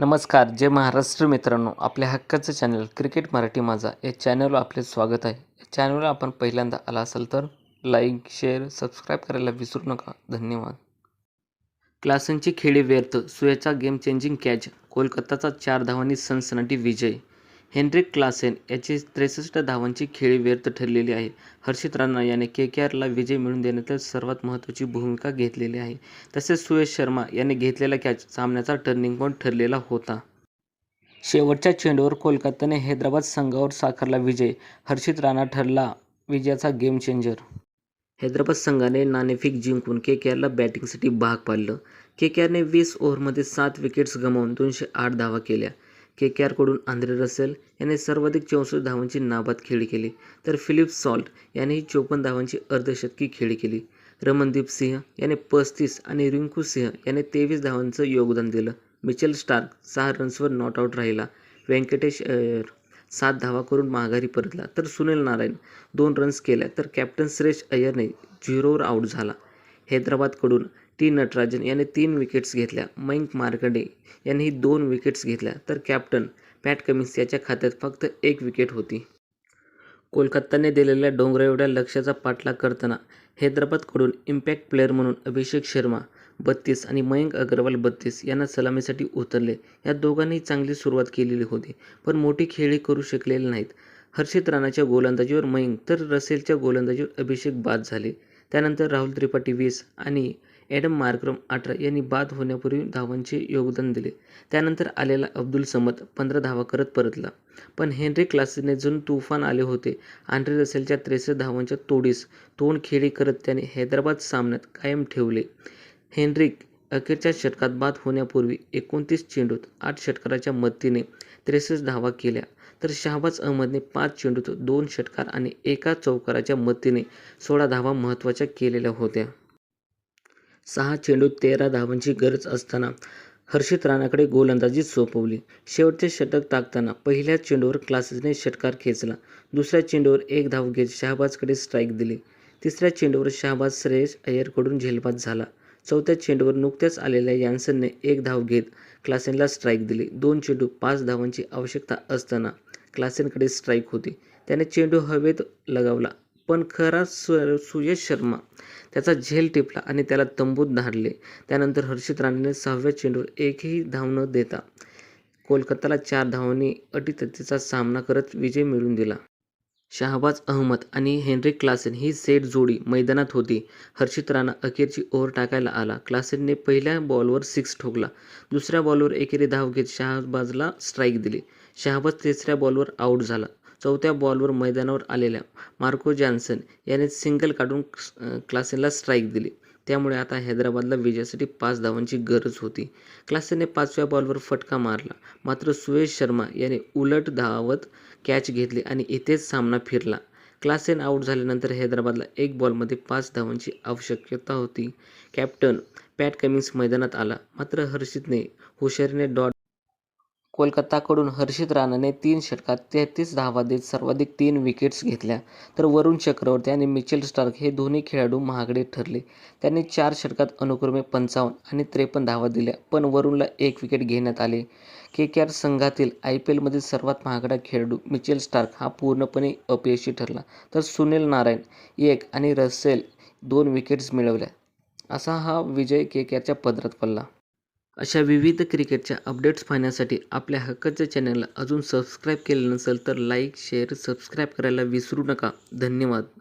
नमस्कार जय महाराष्ट्र मित्रांनो. आपल्या हक्काचं चॅनल क्रिकेट मराठी माझा. या चॅनलवर आपले स्वागत आहे. या चॅनलवर आपण पहिल्यांदा आला असाल तर लाईक शेअर सबस्क्राईब करायला विसरू नका. धन्यवाद. क्लासनची खेळी व्यर्थ. सुयाचा गेम चेंजिंग कॅच कोलकाताचा चार धावांनी सनसनाटी विजय. हेनरिक क्लासेन याची त्रेसष्ट धावांची खेळी व्यर्थ ठरलेली आहे. हर्षित राणा याने के के आरला विजय मिळवून देण्यातील सर्वात महत्त्वाची भूमिका घेतलेली आहे. तसेच सुयश शर्मा याने घेतलेला कॅच सामन्याचा टर्निंग पॉईंट ठरलेला होता. शेवटच्या चेंडूवर कोलकाताने हैदराबाद संघावर साकारला विजय हर्षित राणा ठरला विजयाचा गेम चेंजर हैदराबाद संघाने नाणेफेक जिंकून के के आरला बॅटिंगसाठी भाग पाडलं. के के आरने वीस ओव्हरमध्ये सात विकेट्स गमावून दोनशे आठ धावा केल्या. के के आरकडून आंद्रे रसेल याने सर्वाधिक चौसष्ट धावांची नाबाद खेळी केली. तर फिलिप सॉल्ट यानेही चोपन्न धावांची अर्धशतकी खेळी केली. रमनदीप सिंह याने पस्तीस आणि रिंकू सिंह याने तेवीस धावांचं योगदान दिलं. मिचेल स्टार्क सहा रन्सवर नॉट आऊट राहिला. व्यंकटेश अय्यर सात धावा करून माघारी परतला. तर सुनील नारायण दोन रन्स केल्या. तर कॅप्टन सुरेश अय्यरने झिरोवर आऊट झाला. हैदराबादकडून टी नटराजन याने तीन विकेट्स घेतल्या. मयंक मार्कंडे यांनीही दोन विकेट्स घेतल्या. तर कॅप्टन पॅट कमिन्स याच्या खात्यात फक्त एक विकेट होती. कोलकाताने दिलेल्या डोंगरा एवढ्या लक्ष्याचा पाठलाग करताना हैदराबादकडून इम्पॅक्ट प्लेअर म्हणून अभिषेक शर्मा बत्तीस आणि मयंक अग्रवाल बत्तीस यांना सलामीसाठी उतरले. या दोघांनी चांगली सुरुवात केलेली होती पण मोठी खेळी करू शकलेले नाहीत. हर्षित राणाच्या गोलंदाजीवर मयंक तर रसेलच्या गोलंदाजीवर अभिषेक बाद झाले. त्यानंतर राहुल त्रिपाठी वीस आणि ॲडम मार्क्रम अठरा यांनी बाद होण्यापूर्वी धावांचे योगदान दिले. त्यानंतर आलेला अब्दुल समद पंधरा धावा करत परतला. पण हेनरी क्लासेने जणू तुफान आले होते. आंड्रे रसेलच्या त्रेसष्ट धावांच्या तोडीस तोंड खेळी करत त्याने हैदराबाद सामन्यात कायम ठेवले. हेनरिक अखेरच्या षटकात बाद होण्यापूर्वी एकोणतीस चेंडूत आठ षटकाराच्या मदतीने त्रेसष्ट धावा केल्या. तर शहाबाज अहमदने पाच चेंडूत दोन षटकार आणि एका चौकाराच्या मदतीने सोळा धावा महत्त्वाच्या केलेल्या होत्या. सहा चेंडूत तेरा धावांची गरज असताना हर्षित राणाकडे गोलंदाजी सोपवली. शेवटचे षटक टाकताना पहिल्या चेंडूवर क्लासेसने षटकार खेचला. दुसऱ्या चेंडूवर एक धाव घेत शहाबाजकडे स्ट्राईक दिली. तिसऱ्या चेंडूवर शहाबाज श्रेयस अय्यरकडून झेलबाद झाला. चौथ्या चेंडूवर नुकत्याच आलेल्या यान्सनने एक धाव घेत क्लासेनला स्ट्राईक दिली. दोन चेंडू पाच धावांची आवश्यकता असताना क्लासेनकडे स्ट्राईक होती. त्याने चेंडू हवेत लगावला. पण खरा सु सुयश शर्मा. त्याचा झेल टिपला आणि त्याला तंबूत धाडले. त्यानंतर हर्षित राणेने सहाव्या चेंडूवर एकही धाव न देता कोलकाताला चार धावांनी अटीतटीचा सामना करत विजय मिळवून दिला. शहाबाज अहमद आणि हेनरी क्लासेन ही सेट जोडी मैदानात होती. हर्षित राणा अखेरची ओव्हर टाकायला आला. क्लासेनने पहिल्या बॉलवर सिक्स ठोकला. दुसऱ्या बॉलवर एकेरी धाव घेत शहाबाजला स्ट्राईक दिली. शहाबाज तिसऱ्या बॉलवर आऊट झाला. चौथ्या बॉलवर मैदानावर आलेल्या मार्को जॉन्सन याने सिंगल काढून क्लासेनला स्ट्राईक दिली. त्यामुळे आता हैदराबादला विजयासाठी पाच धावांची गरज होती. क्लासेनने पाचव्या बॉलवर फटका मारला. मात्र सुयश शर्मा याने उलट धावत कॅच घेतली आणि इथेच सामना फिरला. क्लासेन आऊट झाल्यानंतर हैदराबादला एक बॉलमध्ये पाच धावांची आवश्यकता होती. कॅप्टन पॅट कमिन्स मैदानात आला. मात्र हर्षितने हुशारीने डॉट कोलकाताकडून हर्षित राणाने तीन षटकात तेहतीस धावा देत सर्वाधिक तीन विकेट्स घेतल्या. तर वरुण चक्रवर्ती आणि मिचेल स्टार्क हे दोन्ही खेळाडू महागडे ठरले. त्यांनी चार षटकात अनुक्रमे पंचावन्न आणि त्रेपन्न धावा दिल्या पण वरुणला एक विकेट घेण्यात आले. के के आर संघातील आय पी एलमधील सर्वात महागडा खेळाडू मिचेल स्टार्क हा पूर्णपणे अपयशी ठरला. तर सुनील नारायण एक आणि रसेल दोन विकेट्स मिळवल्या. असा हा विजय के के आरच्या पदरात पडला. अशा विविध क्रिकेटच्या अपडेट्स पाहण्यासाठी आपल्या हक्काच्या चॅनलला अजून सबस्क्राईब केलं नसेल तर लाईक शेअर सबस्क्राईब करायला विसरू नका. धन्यवाद.